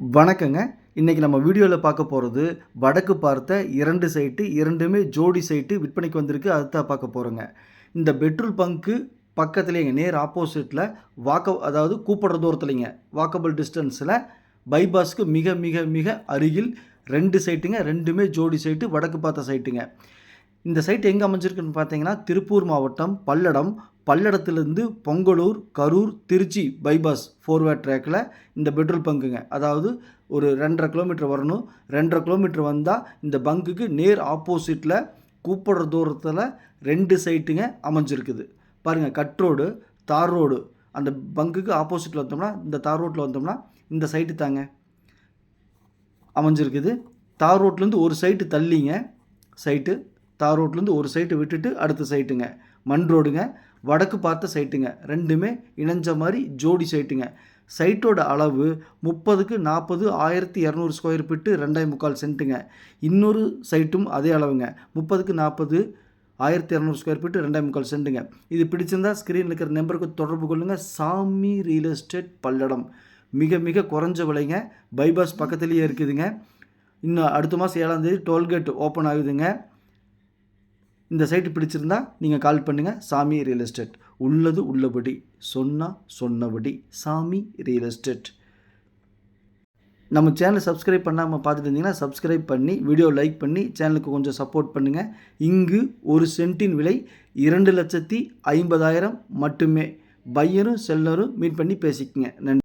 வணக்கங்க. இன்றைக்கி நம்ம வீடியோவில் பார்க்க போகிறது வடக்கு பார்த்த இரண்டு சைட்டு இரண்டுமே ஜோடி சைட்டு விற்பனைக்கு வந்திருக்கு. அதுதான் பார்க்க போகிறோங்க இந்த பெட்ரோல் பங்க்கு பக்கத்துலேங்க நேர் ஆப்போசிட்டில் வாக்க அதாவது கூப்பிட்ற தூரத்துலைங்க வாக்கபிள் டிஸ்டன்ஸில் பைபாஸ்க்கு மிக மிக மிக அருகில் ரெண்டு சைட்டுங்க. ரெண்டுமே ஜோடி சைட்டு வடக்கு பார்த்த சைட்டுங்க. இந்த சைட் எங்கே அமைஞ்சிருக்குன்னு பார்த்தீங்கன்னா திருப்பூர் மாவட்டம் Palladam பல்லடத்துலேருந்து Pongalur Karur Trichy bypass four way ட்ராக்கில் இந்த பெட்ரோல் பங்குங்க அதாவது ஒரு ரெண்டரை கிலோமீட்டர் வரணும். ரெண்டரை கிலோமீட்டர் வந்தால் இந்த பங்குக்கு நேர் ஆப்போசிட்டில் கூப்பிடுற தூரத்தில் ரெண்டு சைட்டுங்க அமைஞ்சிருக்குது. பாருங்கள் கட் ரோடு தார் ரோடு அந்த பங்குக்கு ஆப்போசிட்டில் வந்தோம்னா இந்த தார் ரோட்டில் வந்தோம்னா இந்த சைட்டு தாங்க அமைஞ்சிருக்குது. தார் ரோட்லேருந்து ஒரு சைட்டு தள்ளிங்க. சைட்டு தார் ரோட்லேருந்து ஒரு சைட்டு விட்டுட்டு அடுத்த சைட்டுங்க மண் ரோடுங்க வடக்கு பார்த்த சைட்டுங்க ரெண்டுமே இணைஞ்ச மாதிரி ஜோடி சைட்டுங்க சைட்டோட அளவு முப்பதுக்கு நாற்பது ஆயிரத்தி இரநூறு ஸ்கொயர் ஃபீட்டு ரெண்டே முக்கால் சென்ட்டுங்க இன்னொரு சைட்டும் அதே அளவுங்க. முப்பதுக்கு நாற்பது ஆயிரத்தி இரநூறு ஸ்கொயர் ஃபீட்டு ரெண்டே முக்கால் சென்ட்டுங்க இது பிடிச்சிருந்தா ஸ்க்ரீனில் இருக்கிற நம்பருக்கு தொடர்பு கொள்ளுங்கள் சாமி ரியல் எஸ்டேட் பல்லடம். மிக மிக குறைஞ்ச விலைங்க. பைபாஸ் பக்கத்துலேயே இருக்குதுங்க. இன்னும் அடுத்த மாதம் ஏழாந்தேதி டோல்கேட் ஓப்பன் ஆகுதுங்க. இந்த சைட்டு பிடிச்சிருந்தா நீங்கள் கால் பண்ணுங்கள் சாமி ரியல் எஸ்டேட். உள்ளது உள்ளபடி சொன்னால் சொன்னபடி சாமி ரியல் எஸ்டேட். நம்ம சேனலை சப்ஸ்கிரைப் பண்ணாமல் பார்த்துட்டு இருந்தீங்கன்னா சப்ஸ்கிரைப் பண்ணி வீடியோ லைக் பண்ணி சேனலுக்கு கொஞ்சம் சப்போர்ட் பண்ணுங்கள் இங்கு ஒரு சென்ட்டின் விலை இரண்டு லட்சத்தி ஐம்பதாயிரம் மட்டுமே. பையரும் செல்லரும் மீட் பண்ணி பேசிக்கங்க. நன்றி.